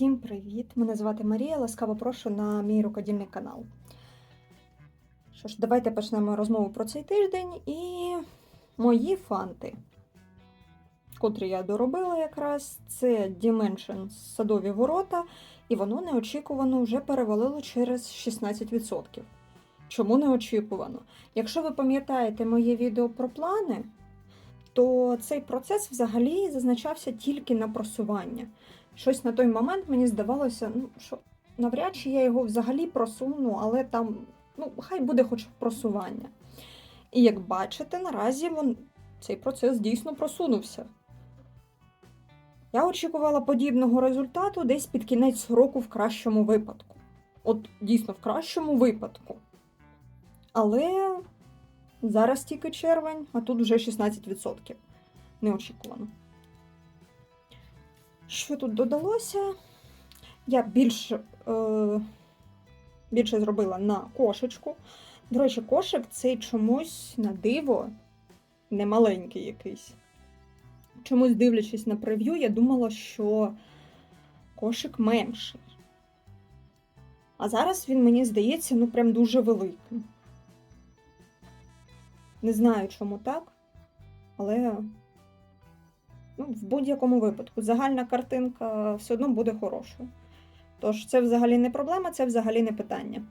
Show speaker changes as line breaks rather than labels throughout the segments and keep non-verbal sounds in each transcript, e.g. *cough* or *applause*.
Всім привіт! Мене звати Марія. Ласкаво прошу на мій рукодільний канал. Що ж, давайте почнемо розмову про цей тиждень і мої фанти, котрі я доробила якраз, це Dimension садові ворота, і воно неочікувано вже перевалило через 16%. Чому неочікувано? Якщо ви пам'ятаєте моє відео про плани, то цей процес взагалі зазначався тільки на просування. Щось на той момент мені здавалося, ну що навряд чи я його взагалі просуну, але там, ну, хай буде хоч просування. І як бачите, наразі вон, цей процес дійсно просунувся. Я очікувала подібного результату десь під кінець року в кращому випадку. От дійсно в кращому випадку. Але зараз тільки червень, а тут вже 16%. Неочікувано. Що тут додалося? Я більше, е, більше зробила на кошечку. До речі, кошик цей чомусь на диво немаленький якийсь. Чомусь дивлячись на прев'ю, я думала, що кошик менший. А зараз він мені здається, ну прям дуже великим. Не знаю, чому так, але ну, в будь-якому випадку загальна картинка все одно буде хорошою. Тож, це взагалі не проблема, це взагалі не питання.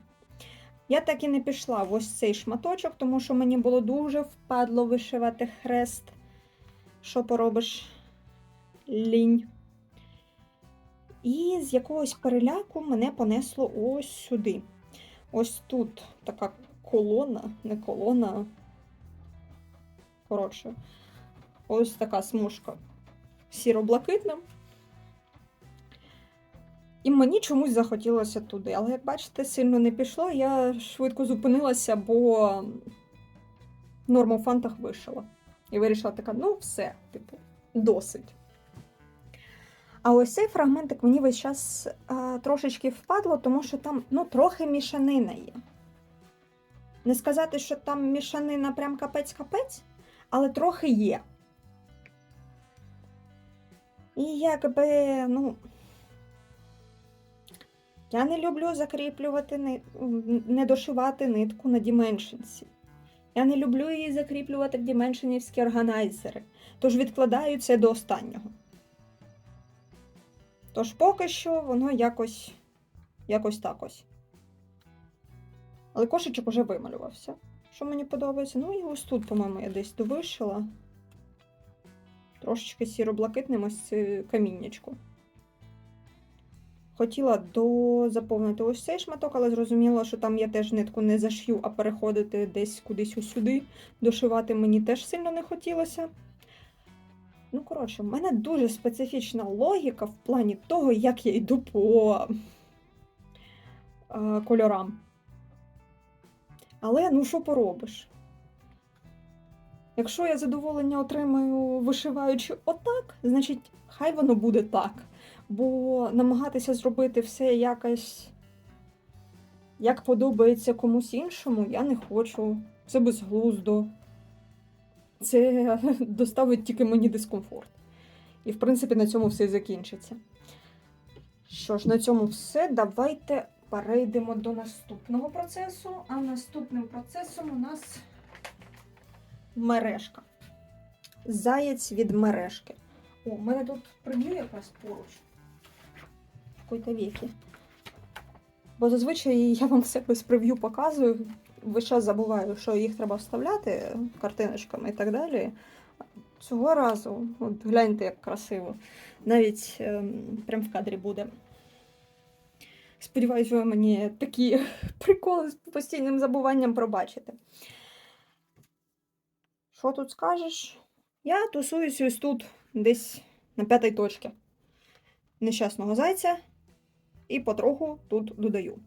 Я так і не пішла в ось цей шматочок, тому що мені було дуже впадло вишивати хрест. Що поробиш? Лінь. І з якогось переляку мене понесло ось сюди. Ось тут така колона, не колона. Коротше, ось така смужка сіро-блакитна. І мені чомусь захотілося туди. Але, як бачите, сильно не пішло. Я швидко зупинилася, бо норму в фантах вишила. І вирішила така, ну все, типу, досить. А ось цей фрагментик мені весь час а, трошечки впадло, тому що там ну, трохи мішанина є. Не сказати, що там мішанина прям капець-капець, але трохи є. І якби, ну. Я не люблю закріплювати, не дошивати нитку на діменшенсі. Я не люблю її закріплювати в діменшенівські органайзери, тож відкладаю це до останнього. Тож поки що воно якось, якось так ось. Але кошечок уже вималювався, що мені подобається. Ну і ось тут, по-моєму, я десь довишила. Трошечки сіро-блакитним ось це каміннячку. Хотіла дозаповнити ось цей шматок, але зрозуміла, що там я теж нитку не зашью, а переходити десь кудись ось сюди, дошивати мені теж сильно не хотілося. Ну, коротше, в мене дуже специфічна логіка в плані того, як я йду по е, кольорам. Але ну що поробиш? Якщо я задоволення отримаю вишиваючи отак, значить, хай воно буде так. Бо намагатися зробити все якось як подобається комусь іншому, я не хочу. Це безглуздо. Це *laughs* доставить тільки мені дискомфорт. І, в принципі, на цьому все закінчиться. Що ж, на цьому все. Давайте перейдемо до наступного процесу. А наступним процесом у нас мережка. Заєць від мережки. О, у мене тут приб'ю якраз поруч. В какой-то віки. Бо зазвичай я вам все без прев'ю показую. Весь час забуваю, що їх треба вставляти картиночками і так далі. Цього разу, от гляньте, як красиво. Навіть ем, прям в кадрі буде. Сподіваюсь, ви мені такі *laughs* приколи з постійним забуванням пробачите. Що тут скажеш? Я тусуюсь ось тут, десь на п'ятій точці нещасного зайця, і потроху тут додаю.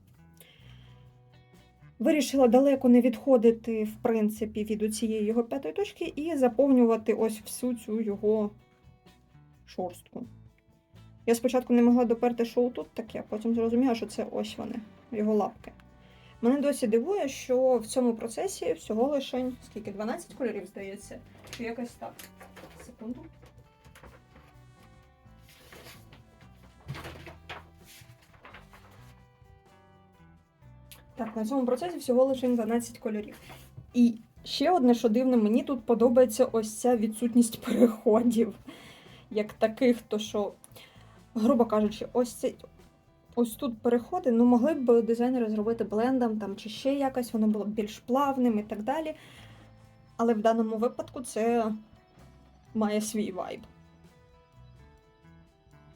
Вирішила далеко не відходити, в принципі, від цієї його п'ятої точки і заповнювати ось всю цю його шорстку. Я спочатку не могла доперти, що тут таке, а потім зрозуміла, що це ось вони, його лапки. Мене досі дивує, що в цьому процесі всього лише скільки 12 кольорів, здається, чи якось так. Секунду. Так, на цьому процесі всього лише 12 кольорів. І ще одне, що дивне, мені тут подобається ось ця відсутність переходів, як таких, то що, грубо кажучи, ось цей Ось тут переходи, ну могли б дизайнери зробити блендом там, чи ще якось, воно було б більш плавним і так далі. Але в даному випадку це має свій вайб.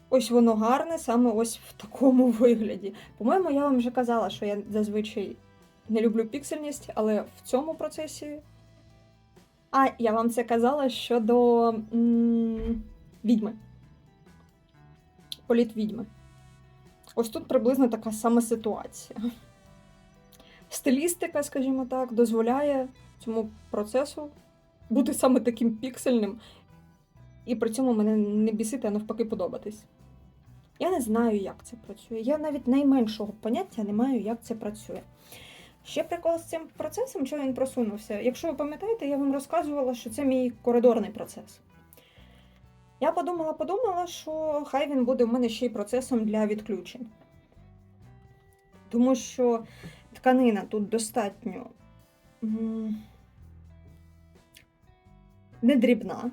Ось воно гарне саме ось в такому *laughs* вигляді. По-моєму, я вам вже казала, що я зазвичай не люблю піксельність, але в цьому процесі. А, я вам це казала щодо м- відьми. Політ відьми. Ось тут приблизно така сама ситуація. Стилістика, скажімо так, дозволяє цьому процесу бути саме таким піксельним, і при цьому мене не бісити, а навпаки подобатись. Я не знаю, як це працює. Я навіть найменшого поняття не маю, як це працює. Ще прикол з цим процесом, чого він просунувся. Якщо ви пам'ятаєте, я вам розказувала, що це мій коридорний процес. Я подумала, подумала, що хай він буде в мене ще й процесом для відключень. Тому що тканина тут достатньо не дрібна.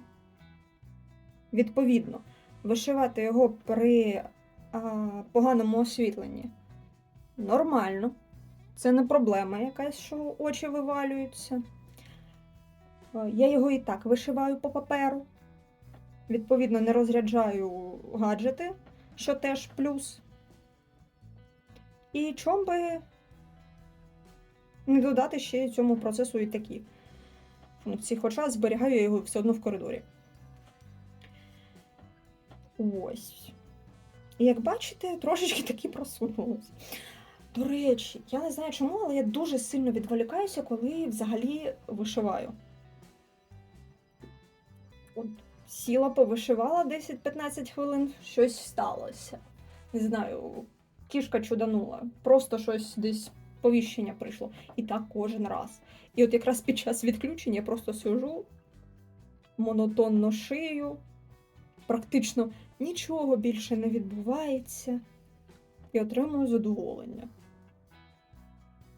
Відповідно, вишивати його при а, поганому освітленні нормально. Це не проблема якась, що очі вивалюються. Е, Я його і так вишиваю по паперу. Відповідно, не розряджаю гаджети, що теж плюс. І чом би не додати ще цьому процесу і такі функції, хоча зберігаю його все одно в коридорі. Ось. І як бачите, трошечки таки просунулося. До речі, я не знаю чому, але я дуже сильно відволікаюся, коли взагалі вишиваю. От сіла, повишивала 10-15 хвилин, щось сталося. Не знаю, кішка чуданула, просто щось десь повіщення прийшло. І так кожен раз. І от якраз під час відключення я просто сижу, монотонно шию, практично нічого більше не відбувається і отримую задоволення.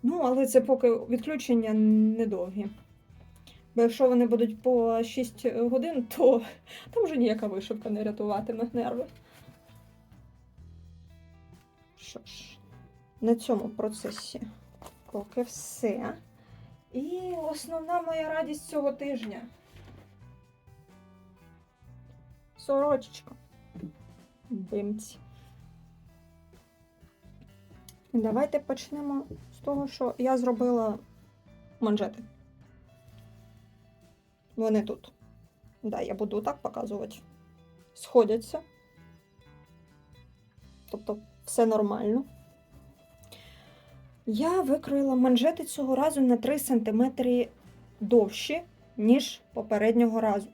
Ну, але це поки відключення недовгі. Бо якщо вони будуть по 6 годин, то там вже ніяка вишивка не рятуватиме нерви. Що ж, на цьому процесі поки все. І основна моя радість цього тижня. Сорочечка. Бимці. Давайте почнемо з того, що я зробила манжети. Вони тут. Да, я буду так показувати. Сходяться. Тобто все нормально. Я викроїла манжети цього разу на 3 см довші, ніж попереднього разу.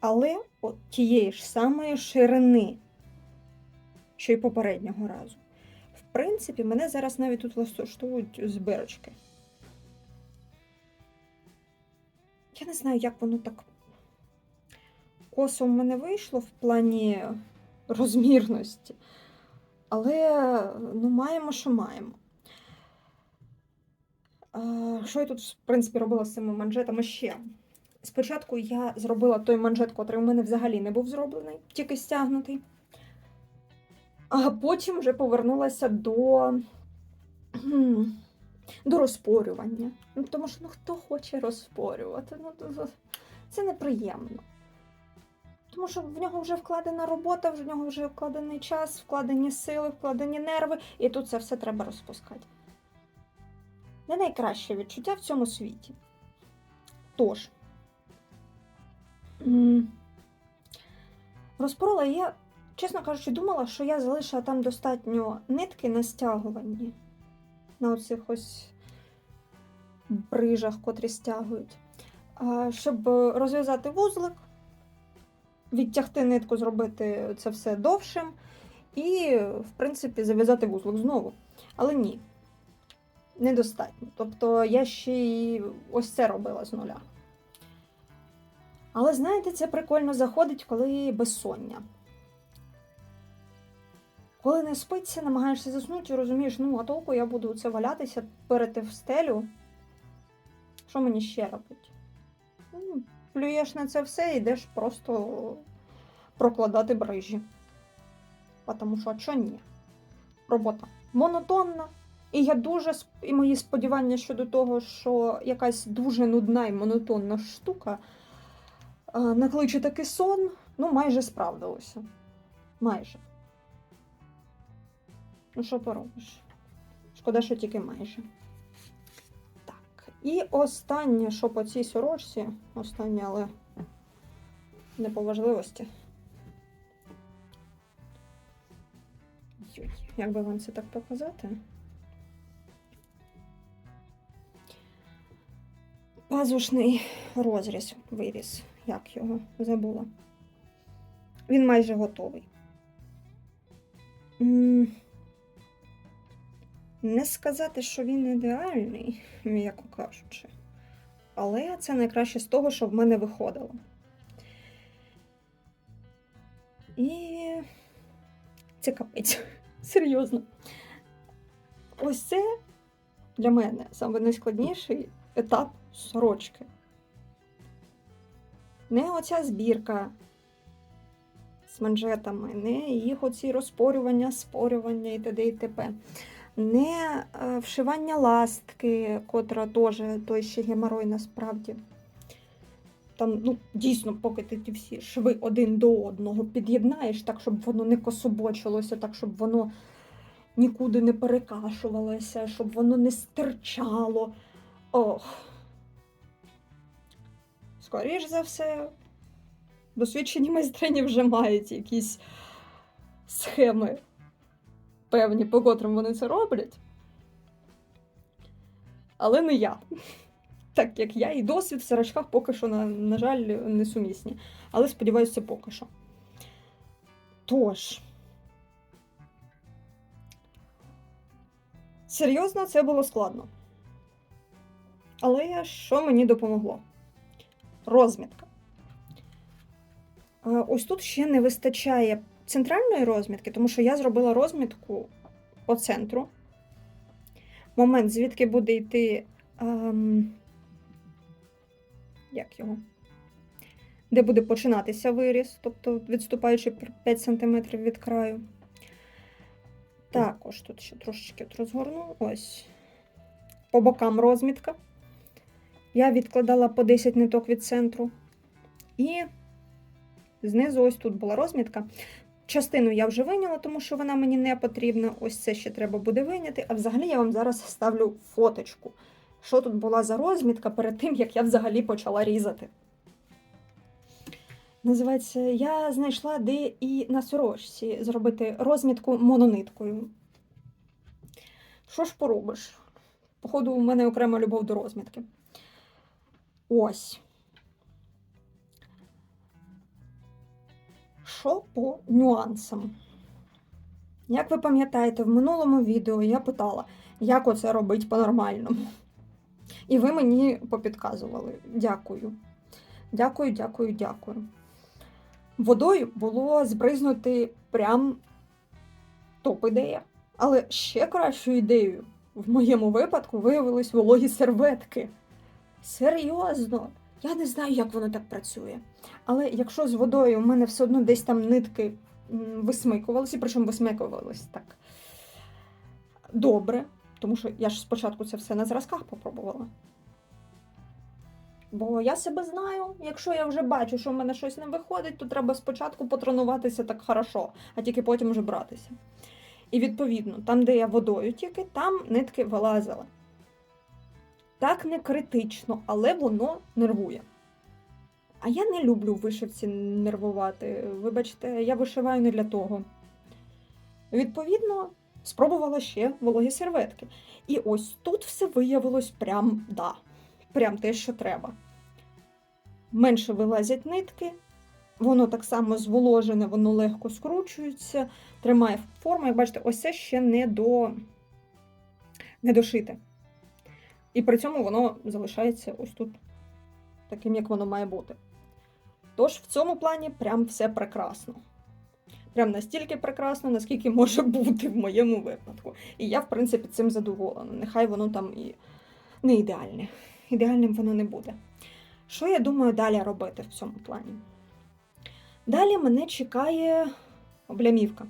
Але от тієї ж самої ширини, що й попереднього разу. В принципі, мене зараз навіть тут влаштовують збирочки. Я не знаю, як воно так косо в мене вийшло в плані розмірності. Але ну, маємо, що маємо. Що я тут, в принципі, робила з цими манжетами ще? Спочатку я зробила той манжет, котрий у мене взагалі не був зроблений, тільки стягнутий. А потім вже повернулася до до розпорювання. Ну, тому що ну, хто хоче розпорювати? Ну, це неприємно. Тому що в нього вже вкладена робота, в нього вже вкладений час, вкладені сили, вкладені нерви, і тут це все треба розпускати. Не найкраще відчуття в цьому світі. Тож, розпорола я, чесно кажучи, думала, що я залишила там достатньо нитки на стягуванні, на оцих ось брижах, котрі стягують, щоб розв'язати вузлик відтягти нитку, зробити це все довшим і, в принципі, зав'язати вузлик знову. Але ні, недостатньо. Тобто я ще й ось це робила з нуля. Але знаєте, це прикольно заходить, коли безсоння. Коли не спиться, намагаєшся заснути і розумієш, ну а толку я буду це валятися, перейти в стелю. Що мені ще робити? Ну, плюєш на це все і йдеш просто прокладати брижі. Тому що, а що ні? Робота монотонна. І я дуже і мої сподівання щодо того, що якась дуже нудна і монотонна штука е, накличе такий сон, ну майже справдилося. Майже. Ну, що поробиш? Шкода, що тільки майже. Так. І останнє, що по цій сорочці, останнє, але не по важливості. Як би вам це так показати? Пазушний розріз, виріз, як його забула. Він майже готовий. Не сказати, що він ідеальний, м'яко кажучи. Але це найкраще з того, що в мене виходило. І це капець. Серйозно. Ось це для мене саме найскладніший етап сорочки. Не оця збірка з манжетами, не їх оці розпорювання, спорювання і т.д. і т.п. Не е, вшивання ластки, котра теж той ще геморой насправді. Там, ну, дійсно, поки ти ті всі шви один до одного під'єднаєш, так, щоб воно не кособочилося, так, щоб воно нікуди не перекашувалося, щоб воно не стирчало. Ох. Скоріш за все, досвідчені майстрині вже мають якісь схеми певні, по котрим вони це роблять. Але не я. Так як я і досвід в сорочках поки що, на, на жаль, несумісні. Але сподіваюся, поки що. Тож. Серйозно, це було складно. Але що мені допомогло? Розмітка. Е, Ось тут ще не вистачає центральної розмітки, тому що я зробила розмітку по центру. Момент, звідки буде йти. Ем, як його? Де буде починатися виріс, тобто відступаючи 5 см від краю. Також тут ще трошечки розгорну. Ось. По бокам розмітка. Я відкладала по 10 ниток від центру. І знизу ось тут була розмітка. Частину я вже виняла, тому що вона мені не потрібна. Ось це ще треба буде виняти. А взагалі я вам зараз ставлю фоточку. Що тут була за розмітка перед тим, як я взагалі почала різати. Називається, я знайшла, де і на сорочці зробити розмітку монониткою. Що ж поробиш? Походу, у мене окрема любов до розмітки. Ось. Що по нюансам? Як ви пам'ятаєте, в минулому відео я питала, як оце робити по-нормальному. І ви мені попідказували. Дякую. Дякую, дякую, дякую. Водою було збризнути прям топ-ідея. Але ще кращою ідеєю в моєму випадку виявились вологі серветки. Серйозно, я не знаю, як воно так працює. Але якщо з водою в мене все одно десь там нитки висмикувалися, причому висмикувались так добре, тому що я ж спочатку це все на зразках попробувала. Бо я себе знаю, якщо я вже бачу, що в мене щось не виходить, то треба спочатку потренуватися так хорошо, а тільки потім вже братися. І відповідно, там, де я водою тільки, там нитки вилазили. Так не критично, але воно нервує. А я не люблю вишивці нервувати. Вибачте, я вишиваю не для того. Відповідно, спробувала ще вологі серветки. І ось тут все виявилось прям да. Прям те, що треба. Менше вилазять нитки, воно так само зволожене, воно легко скручується, тримає форму. Як бачите, ось це ще не, до... не дошите. І при цьому воно залишається ось тут, таким, як воно має бути. Тож в цьому плані прям все прекрасно. Прям настільки прекрасно, наскільки може бути в моєму випадку. І я, в принципі, цим задоволена. Нехай воно там і не ідеальне. Ідеальним воно не буде. Що я думаю далі робити в цьому плані? Далі мене чекає облямівка.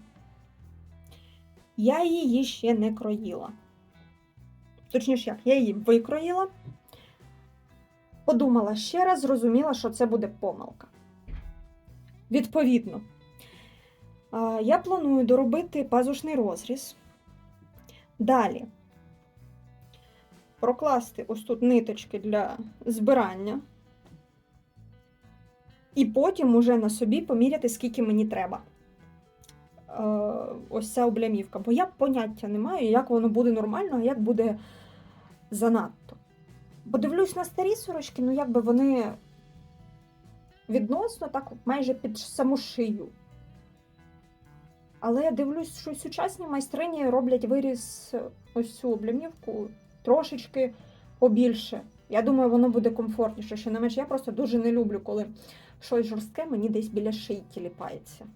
Я її ще не кроїла. Точніше, як, я її викроїла, подумала ще раз, зрозуміла, що це буде помилка. Відповідно, я планую доробити пазушний розріз. Далі прокласти ось тут ниточки для збирання. І потім уже на собі поміряти, скільки мені треба. Е, ось ця облямівка. Бо я поняття не маю, як воно буде нормально, а як буде занадто. Подивлюсь на старі сорочки, ну якби вони відносно так майже під саму шию. Але я дивлюсь, що сучасні майстрині роблять виріз ось цю облямівку трошечки побільше. Я думаю, воно буде комфортніше. Що не менш, я просто дуже не люблю, коли щось жорстке мені десь біля шиї тіліпається.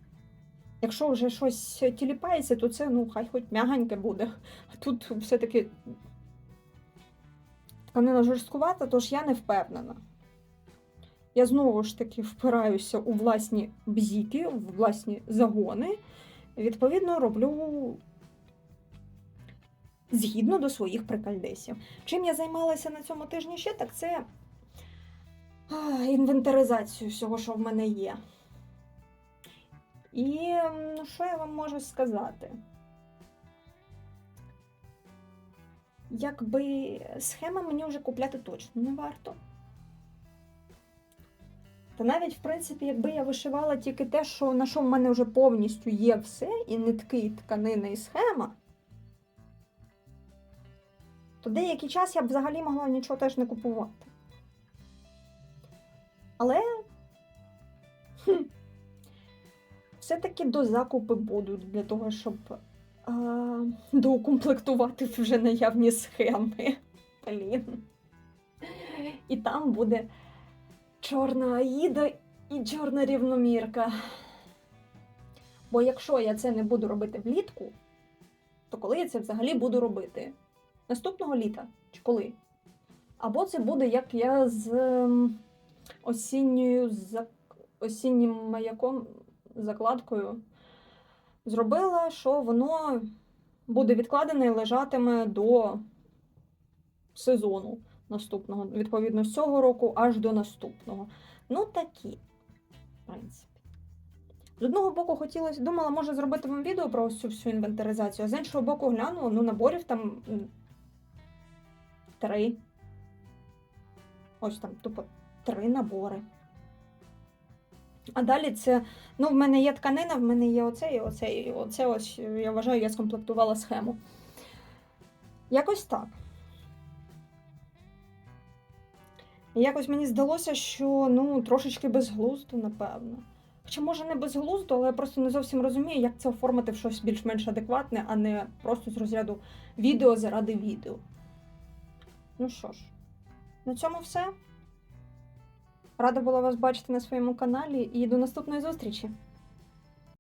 Якщо вже щось тіліпається, то це ну, хай хоч м'ягеньке буде. А тут все-таки тканина жорсткувата, тож я не впевнена. Я знову ж таки впираюся у власні бзіки, у власні загони. Відповідно, роблю згідно до своїх прикальдесів. Чим я займалася на цьому тижні ще, так це інвентаризацію всього, що в мене є. І ну, що я вам можу сказати? Якби схеми мені вже купляти точно не варто. Та навіть, в принципі, якби я вишивала тільки те, що на що в мене вже повністю є все, і нитки, і тканина, і схема, то деякий час я б взагалі могла нічого теж не купувати. Але хм, все-таки до закупи будуть для того, щоб а, доукомплектувати вже наявні схеми. Блін. І там буде чорна Аїда і чорна рівномірка. Бо якщо я це не буду робити влітку, то коли я це взагалі буду робити? Наступного літа чи коли? Або це буде як я з ем, осінньою зак... осіннім маяком, закладкою зробила, що воно буде відкладене і лежатиме до сезону наступного, відповідно, з цього року аж до наступного. Ну, такі, в принципі. З одного боку, хотілося, думала, може зробити вам відео про ось цю всю інвентаризацію, а з іншого боку, глянула, ну, наборів там три. Ось там, тупо три набори. А далі це, ну, в мене є тканина, в мене є оце і оце, і оце ось, я вважаю, я скомплектувала схему. Якось так. Якось мені здалося, що ну, трошечки безглуздо, напевно. Хоча, може, не безглуздо, але я просто не зовсім розумію, як це оформити в щось більш-менш адекватне, а не просто з розряду відео заради відео. Ну що ж, на цьому все. Рада була вас бачити на своєму каналі і до наступної зустрічі!